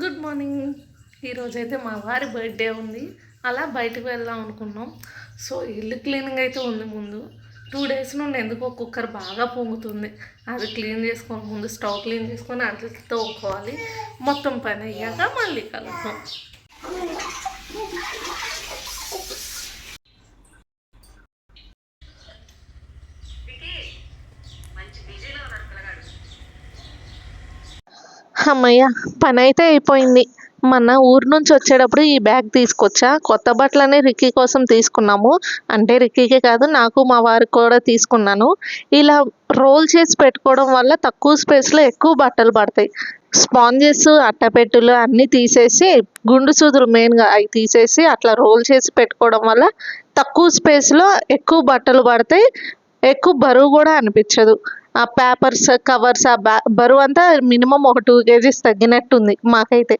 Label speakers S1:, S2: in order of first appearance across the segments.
S1: Good morning. ఈరోజైతే మా వారి బర్త్డే ఉంది. అలా బయటకు వెళ్దాం అనుకున్నాం. సో ఇల్లు క్లీనింగ్ అయితే ఉంది ముందు. టూ డేస్ నుండి ఎందుకో కుక్కర్ బాగా పొంగుతుంది. అది క్లీన్ చేసుకొని ముందు స్టవ్ క్లీన్ చేసుకొని అట్లా తోక్కోవాలి మొత్తం పని అయ్యాక మళ్ళీ కలుద్దాం. అమ్మయ్య పని అయితే అయిపోయింది. మన ఊరు నుంచి వచ్చేటప్పుడు ఈ బ్యాగ్ తీసుకొచ్చా. కొత్త బట్టలనే రిక్కీ కోసం తీసుకున్నాము. అంటే రిక్కీకే కాదు నాకు మా వారికి కూడా తీసుకున్నాను. ఇలా రోల్ చేసి పెట్టుకోవడం వల్ల తక్కువ స్పేస్లో ఎక్కువ బట్టలు పడతాయి. స్పాంజెస్ అట్టపెట్టులు అన్నీ తీసేసి గుండు సూదులు మెయిన్గా అవి తీసేసి అట్లా రోల్ చేసి పెట్టుకోవడం వల్ల తక్కువ స్పేస్లో ఎక్కువ బట్టలు పడతాయి. ఎక్కువ బరువు కూడా అనిపించదు. ఆ పేపర్స్ కవర్స్ ఆ బ్యా బరువు అంతా మినిమం ఒక టూ కేజీస్ తగ్గినట్టుంది మాకైతే.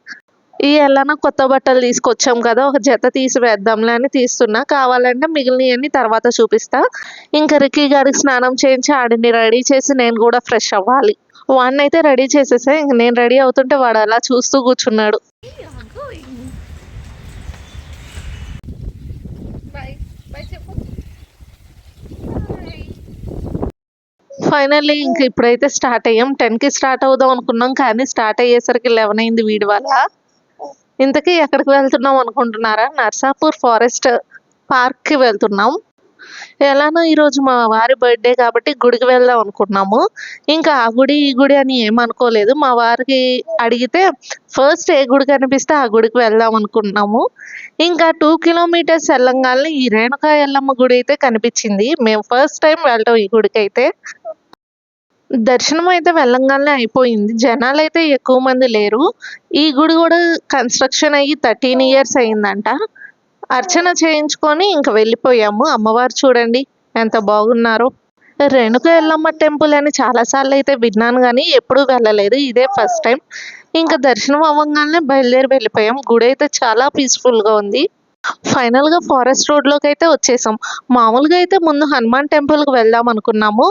S1: ఈ ఎలానో కొత్త బట్టలు తీసుకొచ్చాం కదా ఒక జత తీసి వేద్దాంలే అని తీస్తున్నా. కావాలంటే మిగిలినవన్నీ తర్వాత చూపిస్తా. ఇంకా రిక్కీ గారికి స్నానం చేయించి ఆడిని రెడీ చేసి నేను కూడా ఫ్రెష్ అవ్వాలి. వాడిని అయితే రెడీ చేసేసా ఇంక నేను రెడీ అవుతుంటే వాడు అలా చూస్తూ కూర్చున్నాడు. ఫైనల్లీ ఇంక ఇప్పుడైతే స్టార్ట్ అయ్యాం. టెన్కి స్టార్ట్ అవుదాం అనుకున్నాం కానీ స్టార్ట్ అయ్యేసరికి లెవెన్ అయింది వీడి వల్ల. ఇంతకీ ఎక్కడికి వెళ్తున్నాం అనుకుంటున్నారా? నర్సాపూర్ ఫారెస్ట్ పార్క్కి వెళ్తున్నాం. ఎలానో ఈరోజు మా వారి బర్త్డే కాబట్టి గుడికి వెళ్దాం అనుకున్నాము ఇంకా ఆ గుడి ఈ గుడి అని ఏమనుకోలేదు మా వారికి అడిగితే ఫస్ట్ ఏ గుడి కనిపిస్తే ఆ గుడికి వెళ్దాం అనుకున్నాము ఇంకా టూ కిలోమీటర్స్ వెళ్ళంగానే ఈ రేణుకా ఎల్లమ్మ గుడి అయితే కనిపించింది. మేము ఫస్ట్ టైం వెళ్ళటం ఈ గుడికి అయితే. దర్శనం అయితే వెళ్ళంగానే అయిపోయింది. జనాలు అయితే ఎక్కువ మంది లేరు. ఈ గుడి కూడా కన్స్ట్రక్షన్ అయ్యి థర్టీన్ ఇయర్స్ అయిందంట. అర్చన చేయించుకొని ఇంకా వెళ్ళిపోయాము. అమ్మవారు చూడండి ఎంత బాగున్నారో. రేణుక ఎల్లమ్మ టెంపుల్ అని చాలాసార్లు అయితే విన్నాను కానీ ఎప్పుడూ వెళ్ళలేదు. ఇదే ఫస్ట్ టైం ఇంకా దర్శనం అవ్వగానే బయలుదేరి వెళ్ళిపోయాం. గుడి అయితే చాలా పీస్ఫుల్గా ఉంది. ఫైనల్గా ఫారెస్ట్ రోడ్లోకి అయితే వచ్చేసాం. మామూలుగా అయితే ముందు హనుమాన్ టెంపుల్కి వెళ్దాం అనుకున్నాము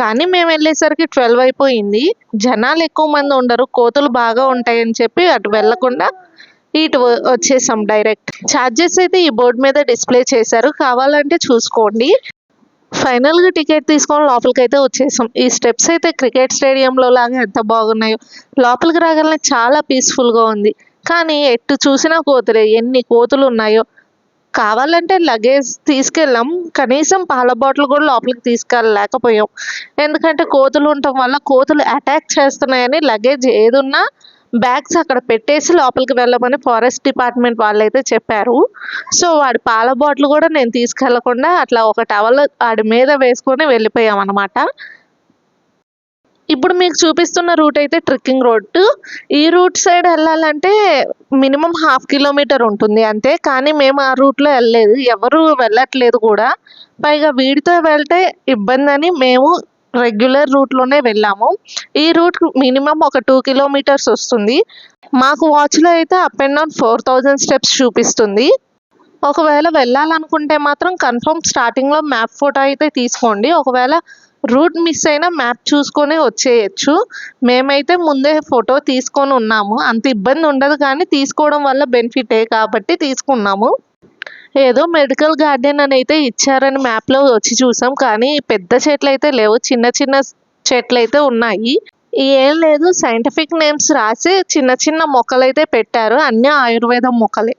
S1: కానీ మేము వెళ్ళేసరికి ట్వెల్వ్ అయిపోయింది. జనాలు ఎక్కువ మంది ఉండరు. కోతులు బాగా ఉంటాయని చెప్పి అటు వెళ్ళకుండా ఇటు వ- వచ్చేసాం డైరెక్ట్ ఛార్జెస్ అయితే ఈ బోర్డు మీద డిస్ప్లే చేశారు. కావాలంటే చూసుకోండి. ఫైనల్గా టికెట్ తీసుకొని లోపలికి అయితే వచ్చేసాం. ఈ స్టెప్స్ అయితే క్రికెట్ స్టేడియంలో లాగా ఎంత బాగున్నాయో. లోపలికి రాగానే చాలా పీస్ఫుల్గా ఉంది. కానీ ఎటు చూసినా కోతులే. ఎన్ని కోతులు ఉన్నాయో కావాలంటే లగేజ్ తీసుకెళ్ళాం. కనీసం పాల బాటిల్ కూడా లోపలికి తీసుకెళ్ళలేకపోయాం. ఎందుకంటే కోతులు ఉండటం వల్ల కోతులు అటాక్ చేస్తున్నాయని లగేజ్ ఏదున్నా బ్యాగ్స్ అక్కడ పెట్టేసి లోపలికి వెళ్ళమని ఫారెస్ట్ డిపార్ట్మెంట్ వాళ్ళైతే చెప్పారు. సో వాడి పాల బాటిల్ కూడా నేను తీసుకెళ్ళకుండా అట్లా ఒక టవల్ వాడి మీద వేసుకొని వెళ్ళిపోయాం అనమాట ఇప్పుడు మీకు చూపిస్తున్న రూట్ అయితే ట్రెక్కింగ్ రోడ్ ఈ రూట్ సైడ్ వెళ్ళాలంటే మినిమం హాఫ్ కిలోమీటర్ ఉంటుంది అంతే. కానీ మేము ఆ రూట్లో వెళ్ళలేదు. ఎవరు వెళ్ళట్లేదు కూడా. పైగా వీడితో వెళ్తే ఇబ్బంది అని మేము రెగ్యులర్ రూట్లోనే వెళ్ళాము. ఈ రూట్ మినిమం ఒక టూ కిలోమీటర్స్ వస్తుంది. మాకు వాచ్లో అయితే up and down four thousand steps చూపిస్తుంది. ఒకవేళ వెళ్ళాలనుకుంటే మాత్రం కన్ఫర్మ్ స్టార్టింగ్లో మ్యాప్ ఫోటో అయితే తీసుకోండి. ఒకవేళ రూట్ మిస్ అయినా మ్యాప్ చూసుకొని వచ్చేయచ్చు. మేమైతే ముందే ఫోటో తీసుకొని ఉన్నాము. అంత ఇబ్బంది ఉండదు కానీ తీసుకోవడం వల్ల బెనిఫిటే కాబట్టి తీసుకున్నాము. ఏదో మెడికల్ గార్డెన్ అని అయితే ఇచ్చారని మ్యాప్లో వచ్చి చూసాం. కానీ పెద్ద చెట్లు అయితే లేవు. చిన్న చిన్న చెట్లు అయితే ఉన్నాయి. ఏం లేదు. సైంటిఫిక్ నేమ్స్ రాసి చిన్న చిన్న మొక్కలు అయితే పెట్టారు. అన్ని ఆయుర్వేదం మొక్కలే.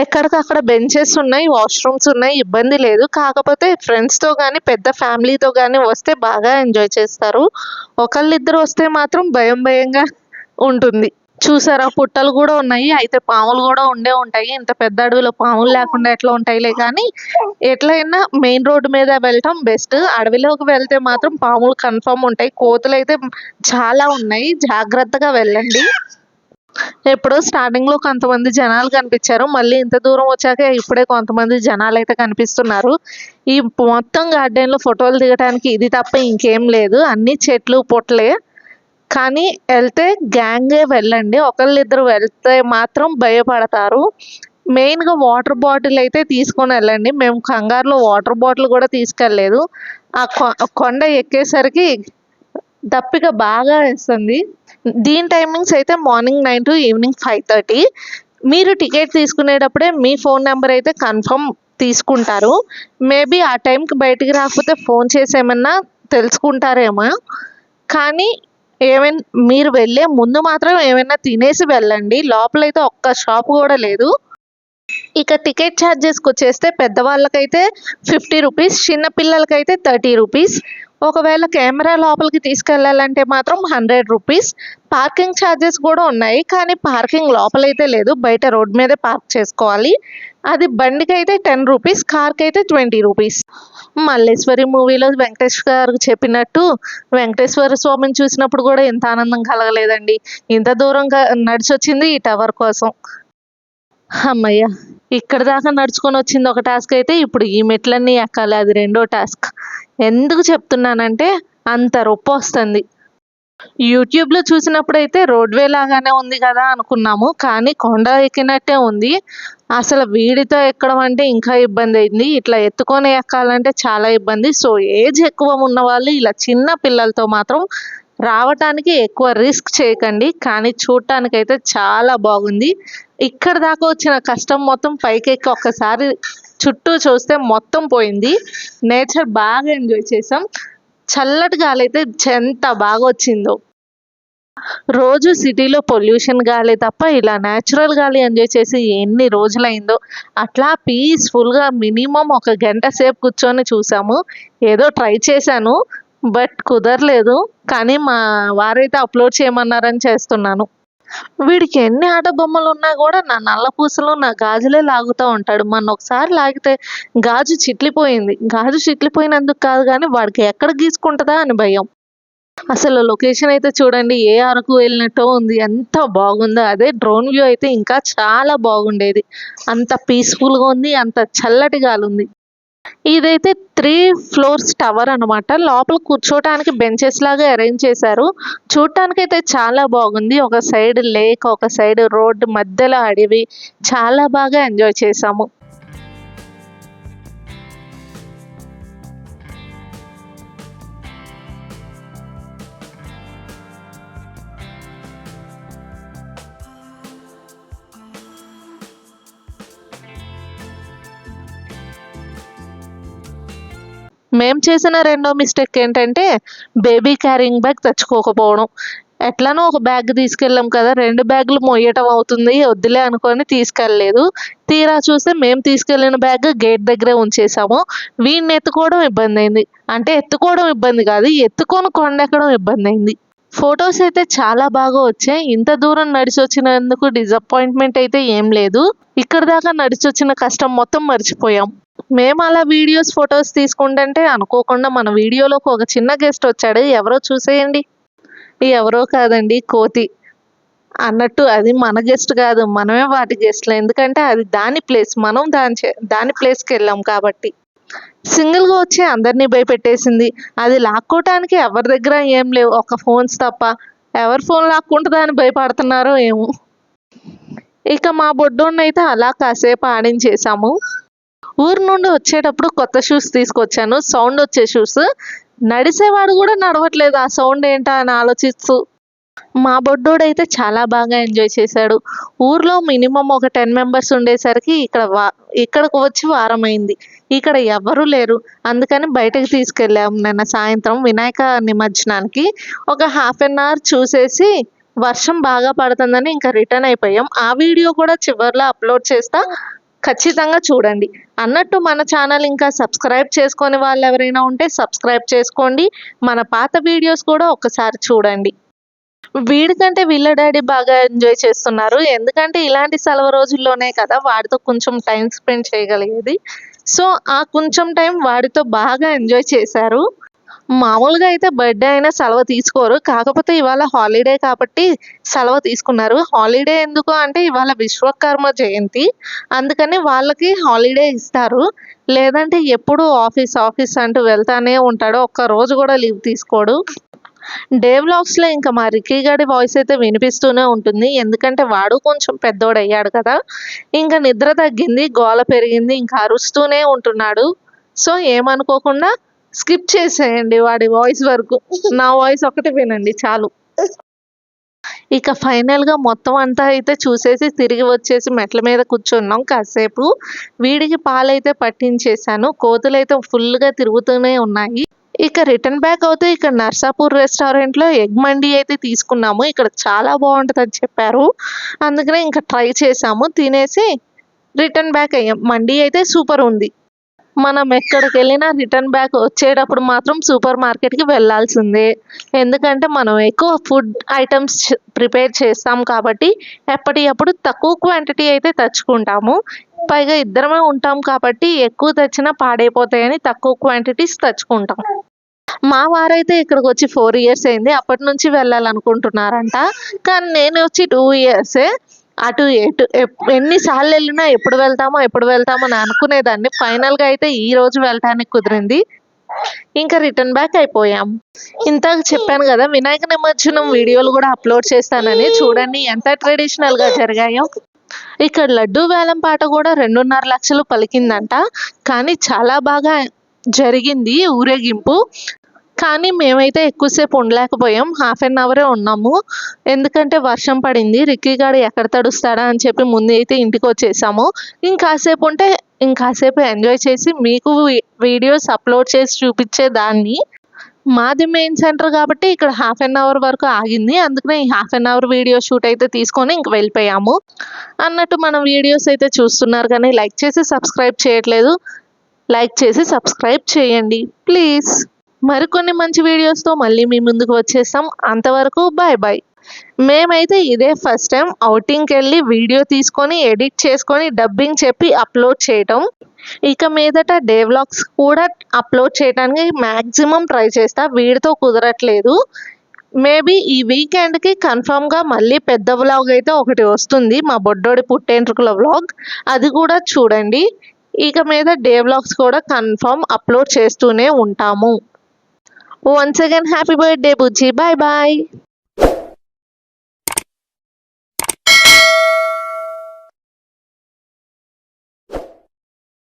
S1: ఎక్కడికక్కడ బెంచెస్ ఉన్నాయి. వాష్రూమ్స్ ఉన్నాయి. ఇబ్బంది లేదు. కాకపోతే ఫ్రెండ్స్తో కానీ పెద్ద ఫ్యామిలీతో కానీ వస్తే బాగా ఎంజాయ్ చేస్తారు. ఒకళ్ళిద్దరు వస్తే మాత్రం భయం భయంగా ఉంటుంది. చూసారా? పుట్టలు కూడా ఉన్నాయి. అయితే పాములు కూడా ఉండే ఉంటాయి. ఇంత పెద్ద అడవిలో పాములు లేకుండా ఎట్లా ఉంటాయిలే కానీ ఎట్లయినా మెయిన్ రోడ్డు మీద వెళ్ళటం బెస్ట్. అడవిలోకి వెళ్తే మాత్రం పాములు కన్ఫర్మ్ ఉంటాయి. కోతులు అయితే చాలా ఉన్నాయి. జాగ్రత్తగా వెళ్ళండి. ఎప్పుడో స్టార్టింగ్లో కొంతమంది జనాలు కనిపించారు. మళ్ళీ ఇంత దూరం వచ్చాక ఇప్పుడే కొంతమంది జనాలు అయితే కనిపిస్తున్నారు. ఈ మొత్తం గార్డెన్లో ఫోటోలు దిగడానికి ఇది తప్ప ఇంకేం లేదు. అన్ని చెట్లు పొట్లే. కానీ వెళ్తే గ్యాంగే వెళ్ళండి. ఒకళ్ళిద్దరు వెళ్తే మాత్రం భయపడతారు. మెయిన్గా వాటర్ బాటిల్ అయితే తీసుకొని వెళ్ళండి. మేము కంగారులో వాటర్ బాటిల్ కూడా తీసుకెళ్ళలేదు. ఆ కొ- కొండ ఎక్కేసరికి దప్పిక బాగా వేస్తుంది. దీని టైమింగ్స్ అయితే morning nine to evening five thirty మీరు టికెట్ తీసుకునేటప్పుడే మీ ఫోన్ నెంబర్ అయితే కన్ఫర్మ్ తీసుకుంటారు. మేబీ ఆ టైంకి బయటికి రాకపోతే ఫోన్ చేసేమన్నా తెలుసుకుంటారేమో. కానీ ఏమైనా మీరు వెళ్ళే ముందు మాత్రం ఏమైనా తినేసి వెళ్ళండి. లోపలైతే ఒక్క షాప్ కూడా లేదు. ఇక టికెట్ ఛార్జెస్కి వచ్చేస్తే పెద్దవాళ్ళకైతే ఫిఫ్టీ రూపీస్ చిన్నపిల్లలకైతే థర్టీ రూపీస్. ఒకవేళ కెమెరా లోపలికి తీసుకెళ్ళాలంటే మాత్రం హండ్రెడ్ రూపీస్. పార్కింగ్ ఛార్జెస్ కూడా ఉన్నాయి కానీ పార్కింగ్ లోపలైతే లేదు. బయట రోడ్ మీదే పార్క్ చేసుకోవాలి. అది బండికి అయితే టెన్ రూపీస్ కార్కి అయితే ట్వంటీ రూపీస్. మల్లేశ్వరి మూవీలో వెంకటేష్ గారు చెప్పినట్టు వెంకటేశ్వర స్వామిని చూసినప్పుడు కూడా ఇంత ఆనందం కలగలేదండి. ఇంత దూరంగా నడిచి వచ్చింది ఈ టవర్ కోసం. అమ్మయ్య ఇక్కడ దాకా నడుచుకొని వచ్చింది ఒక టాస్క్ అయితే ఇప్పుడు ఈ మెట్లన్నీ ఎక్కాలి అది రెండో టాస్క్. ఎందుకు చెప్తున్నానంటే అంత రొప్ప వస్తుంది యూట్యూబ్లో చూసినప్పుడు అయితే రోడ్వే లాగానే ఉంది కదా అనుకున్నాము కానీ కొండ ఎక్కినట్టే ఉంది. అసలు వీడితో ఎక్కడం అంటే ఇంకా ఇబ్బంది అయింది. ఇట్లా ఎత్తుకొని ఎక్కాలంటే చాలా ఇబ్బంది. సో ఏజ్ ఎక్కువ ఉన్న వాళ్ళు ఇలా చిన్న పిల్లలతో మాత్రం రావటానికి ఎక్కువ రిస్క్ చేయకండి కానీ చూడటానికైతే చాలా బాగుంది. ఇక్కడ దాకా వచ్చిన కష్టం మొత్తం పైకి ఎక్కి ఒక్కసారి చుట్టూ చూస్తే మొత్తం పోయింది. నేచర్ బాగా ఎంజాయ్ చేసాం. చల్లటి గాలి అయితే ఎంత బాగా వచ్చిందో రోజు సిటీలో పొల్యూషన్ గాలి తప్ప ఇలా న్యాచురల్ గాలి ఎంజాయ్ చేసి ఎన్ని రోజులైందో. అట్లా పీస్ఫుల్గా మినిమం ఒక గంట సేపు కూర్చొని చూసాము. ఏదో ట్రై చేశాను బట్ కుదరలేదు. కానీ మా వారైతే అప్లోడ్ చేయమన్నారని చేస్తున్నాను. వీడికి ఎన్ని ఆట బొమ్మలు ఉన్నా కూడా నా నల్ల పూసలు నా గాజులే లాగుతూ ఉంటాడు. మొన్న ఒకసారి లాగితే గాజు చిట్లిపోయింది. గాజు చిట్లిపోయినందుకు కాదు కానీ వాడికి ఎక్కడ గీసుకుంటుందా అని భయం. అసలు లొకేషన్ అయితే చూడండి ఏ అరకు వెళ్ళినట్టో ఉంది. ఎంత బాగుందో. అదే డ్రోన్ వ్యూ అయితే ఇంకా చాలా బాగుండేది. అంత పీస్ఫుల్గా ఉంది అంత చల్లటి గాలి ఉంది. ఇదైతే త్రీ ఫ్లోర్స్ టవర్ అనమాట లోపల కూర్చోటానికి బెంచెస్ లాగా అరేంజ్ చేశారు. చూడటానికి అయితే చాలా బాగుంది. ఒక సైడ్ లేక్ ఒక సైడ్ రోడ్ మధ్యలో అడవి. చాలా బాగా ఎంజాయ్ చేసాము మేము చేసిన రెండో మిస్టేక్ ఏంటంటే బేబీ క్యారింగ్ బ్యాగ్ తెచ్చుకోకపోవడం. ఎట్లానో ఒక బ్యాగ్ తీసుకెళ్ళాం కదా రెండు బ్యాగులు మొయ్యటం అవుతుంది వద్దులే అనుకొని తీసుకెళ్ళలేదు. తీరా చూస్తే మేము తీసుకెళ్ళిన బ్యాగ్ గేట్ దగ్గరే ఉంచేసాము. వీడిని ఎత్తుకోవడం ఇబ్బంది అయింది అంటే ఎత్తుకోవడం ఇబ్బంది కాదు ఎత్తుకొని కొండెక్కడం ఇబ్బంది అయింది ఫొటోస్ అయితే చాలా బాగా వచ్చాయి. ఇంత దూరం నడిచి వచ్చినందుకు డిసప్పాయింట్మెంట్ అయితే ఏం లేదు. ఇక్కడ దాకా నడిచి వచ్చిన కష్టం మొత్తం మర్చిపోయాం. మేము అలా వీడియోస్ ఫొటోస్ తీసుకుంటుంటే అనుకోకుండా మన వీడియోలోకి ఒక చిన్న గెస్ట్ వచ్చాడు. ఎవరో చూసేయండి. ఎవరో కాదండి కోతి. అన్నట్టు అది మన గెస్ట్ కాదు మనమే వాటి గెస్ట్లు. ఎందుకంటే అది దాని ప్లేస్ మనం దాని చే- దాని ప్లేస్కి వెళ్ళాం కాబట్టి. సింగిల్గా వచ్చి అందరినీ భయపెట్టేసింది. అది లాక్కోవటానికి ఎవరి దగ్గర ఏం లేవు. ఒక ఫోన్స్ తప్ప. ఎవరి ఫోన్ లాక్కుంటుందా అని భయపడుతున్నారో ఏమో. ఇక మా బొడ్డోన్నైతే అయితే అలా కాసేపు ఆడించేసాము ఊరు నుండి వచ్చేటప్పుడు కొత్త షూస్ తీసుకొచ్చాను. సౌండ్ వచ్చే షూస్ నడిసేవాడు కూడా నడవట్లేదు. ఆ సౌండ్ ఏంటా అని ఆలోచిస్తూ మా బొడ్డోడు అయితే చాలా బాగా ఎంజాయ్ చేశాడు. ఊర్లో మినిమం ఒక టెన్ మెంబర్స్ ఉండేసరికి ఇక్కడ వా ఇక్కడికి వచ్చి వారం అయింది ఇక్కడ ఎవరు లేరు. అందుకని బయటకు తీసుకెళ్ళాం నిన్న సాయంత్రం వినాయక నిమజ్జనానికి. ఒక హాఫ్ అన్ అవర్ చూసేసి వర్షం బాగా పడుతుందని ఇంకా రిటర్న్ అయిపోయాం. ఆ వీడియో కూడా చివర్లో అప్లోడ్ చేస్తా ఖచ్చితంగా చూడండి. అన్నట్టు మన ఛానల్ ఇంకా సబ్స్క్రైబ్ చేసుకొని వాళ్ళు ఎవరైనా ఉంటే సబ్స్క్రైబ్ చేసుకోండి. మన పాత వీడియోస్ కూడా ఒకసారి చూడండి. వీడికంటే వీళ్ళ డాడీ బాగా ఎంజాయ్ చేస్తున్నారు. ఎందుకంటే ఇలాంటి సెలవు రోజుల్లోనే కదా వాడితో కొంచెం టైం స్పెండ్ చేయగలిగేది. సో ఆ కొంచెం టైం వాడితో బాగా ఎంజాయ్ చేశారు. మామూలుగా అయితే బర్త్డే అయినా సెలవు తీసుకోరు. కాకపోతే ఇవాళ హాలిడే కాబట్టి సెలవు తీసుకున్నారు. హాలిడే ఎందుకు అంటే ఇవాళ విశ్వకర్మ జయంతి. అందుకని వాళ్ళకి హాలిడే ఇస్తారు. లేదంటే ఎప్పుడు ఆఫీస్ ఆఫీస్ అంటూ వెళ్తానే ఉంటాడు. ఒక్క రోజు కూడా లీవ్ తీసుకోడు. డే వ్లాగ్స్లో ఇంకా మా రిక్కీ గారి వాయిస్ అయితే వినిపిస్తూనే ఉంటుంది. ఎందుకంటే వాడు కొంచెం పెద్దోడు అయ్యాడు కదా. ఇంకా నిద్ర తగ్గింది గోల పెరిగింది ఇంకా అరుస్తూనే ఉంటున్నాడు. సో ఏమనుకోకుండా స్కిప్ చేసేయండి వాడి వాయిస్ వరకు నా వాయిస్ ఒకటి వినండి చాలు ఇక ఫైనల్‌గా మొత్తం అంతా అయితే చూసేసి తిరిగి వచ్చేసి మెట్ల మీద కూర్చున్నాం కాసేపు. వీడికి పాలైతే పట్టించేసాను. కోతులైతే ఫుల్‌గా తిరుగుతూనే ఉన్నాయి. ఇక రిటర్న్ బ్యాక్ అవుతే ఇక్కడ నర్సాపూర్ రెస్టారెంట్‌లో ఎగ్ మండీ అయితే తీసుకున్నాము. ఇక్కడ చాలా బావుంటదని చెప్పారు. అందుకనే ఇంకా ట్రై చేసాము. తినేసి రిటర్న్ బ్యాక్ అయ్యాం. మండీ అయితే సూపర్ ఉంది. మనం ఎక్కడికెళ్ళినా రిటర్న్ బ్యాక్ వచ్చేటప్పుడు మాత్రం సూపర్ మార్కెట్‌కి వెళ్ళాల్సిందే. ఎందుకంటే మనం ఎక్కువ ఫుడ్ ఐటమ్స్ ప్రిపేర్ చేస్తాం కాబట్టి ఎప్పటికప్పుడు తక్కువ క్వాంటిటీ అయితే తెచ్చుకుంటాము. పైగా ఇద్దరమే ఉంటాం కాబట్టి ఎక్కువ తెచ్చినా పాడైపోతాయని తక్కువ క్వాంటిటీస్ తెచ్చుకుంటాం. మా వారైతే ఇక్కడికొచ్చి 4 ఇయర్స్ అయింది. అప్పటి నుంచి వెళ్ళాలనుకుంటున్నారంట. కానీ నేను వచ్చి టూ ఇయర్సే. అటు ఎటు ఎన్నిసార్లు వెళ్ళినా ఎప్పుడు వెళ్తామో, ఎప్పుడు వెళ్తామో అని అనుకునేదాన్ని. ఫైనల్‌గా అయితే ఈ రోజు వెళ్ళటానికి కుదిరింది. ఇంకా రిటర్న్ బ్యాక్ అయిపోయాం. ఇంతకు చెప్పాను కదా వినాయక నిమజ్జనం వీడియోలు కూడా అప్‌లోడ్ చేస్తానని. చూడండి ఎంత ట్రెడిషనల్‌గా జరిగాయో. ఇక్కడ లడ్డూ వేలం పాట కూడా రెండున్నర లక్షలు పలికిందంట. కానీ చాలా బాగా జరిగింది ఊరేగింపు. కానీ మేమైతే ఎక్కువసేపు ఉండలేకపోయాం. హాఫ్ అన్ అవరే ఉన్నాము. ఎందుకంటే వర్షం పడింది. రిక్కీ గాడు ఎక్కడ తడుస్తాడా అని చెప్పి ముందైతే ఇంటికొచ్చేసాము. ఇంకాసేపు ఉంటే ఇంకాసేపు ఎంజాయ్ చేసి మీకు వీడియోస్ అప్‌లోడ్ చేసి చూపించేదాన్ని మాది మెయిన్ సెంటర్ కాబట్టి ఇక్కడ హాఫ్ అన్ అవర్ వరకు ఆగింది. అందుకనే ఈ half an hour video shoot అయితే తీసుకొని ఇంక వెళ్ళిపోయాము. అన్నట్టు మన వీడియోస్ అయితే చూస్తున్నారు కానీ లైక్ చేసి సబ్స్క్రైబ్ చేయట్లేదు. లైక్ చేసి సబ్స్క్రైబ్ చేయండి. ప్లీజ్. మరికొన్ని మంచి వీడియోస్‌తో మళ్ళీ మీ ముందుకు వచ్చేస్తాం. అంతవరకు బాయ్ బాయ్. మేమైతే ఇదే ఫస్ట్ టైం అవుటింగ్కి ఔటింగ్‌కెళ్ళి వీడియో తీసుకొని, ఎడిట్ చేసుకొని, డబ్బింగ్ చెప్పి అప్‌లోడ్ చేయటం. ఇక మీదట డే వ్లాగ్స్ కూడా అప్‌లోడ్ చేయటానికి మ్యాక్సిమం ట్రై చేస్తా. వీడితో కుదరట్లేదు. మేబీ ఈ వీకెండ్‌కి కన్ఫర్మ్‌గా మళ్ళీ పెద్ద వ్లాగ్ అయితే ఒకటి వస్తుంది. మా బొడ్డోడి పుట్టెంట్రుకల వ్లాగ్. అది కూడా చూడండి. ఇక మీద డే వ్లాగ్స్ కూడా కన్ఫామ్ అప్‌లోడ్ చేస్తూనే ఉంటాము. Once again happy birthday Bujji. Bye bye.